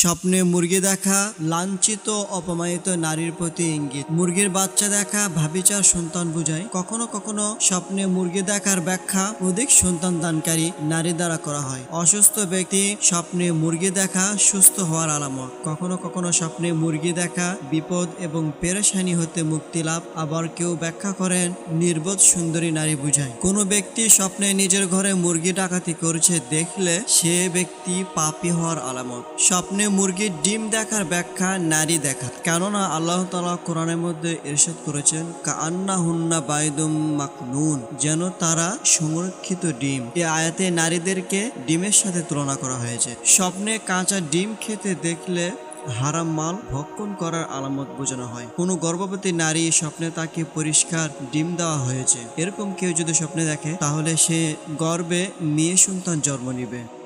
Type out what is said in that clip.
স্বপ্নে মুরগি দেখা, লাঞ্ছিত, অপমানিত নারীর প্রতি ইঙ্গিত। মুরগির বাচ্চা দেখা ভাবিচার সন্তান বুঝায়। কখনো কখনো স্বপ্নে মুরগি দেখার ব্যাখ্যা অধিক সন্তান দানকারী নারী দ্বারা করা হয়। অসুস্থ ব্যক্তি স্বপ্নে মুরগি দেখা, সুস্থ হওয়ার আলামত। কখনো কখনো স্বপ্নে মুরগি দেখা, বিপদ এবং পেরেশানি হতে মুক্তি লাভ। আবার কেউ ব্যাখ্যা করেন, নির্বোধ সুন্দরী নারী বুঝায়। কোনো ব্যক্তি স্বপ্নে নিজের ঘরে মুরগি ডাকাতি করছে, দেখলে সে ব্যক্তি পাপি হওয়ার আলামত। স্বপ্নে মুরগির ডিম দেখার ব্যাখ্যা নারী দেখা কেননা আল্লাহ তালা কোরআনের মধ্যে এরশাদ করেছেন কান্না হুন্না বাইদুম মাকনুন যেন তারা সংরক্ষিত ডিম। এই আয়াতে নারীদেরকে ডিমের সাথে তুলনা করা হয়েছে। স্বপ্নে কাঁচা ডিম খেতে দেখলে হারাম মাল ভক্ষণ করার আলামত বোঝানো হয়। কোনো গর্ভবতী নারী স্বপ্নে তাকে পরিষ্কার ডিম দেওয়া হয়েছে। এরকম কেউ যদি স্বপ্নে দেখে, তাহলে সে গর্বে মেয়ে সন্তান জন্ম নিবে।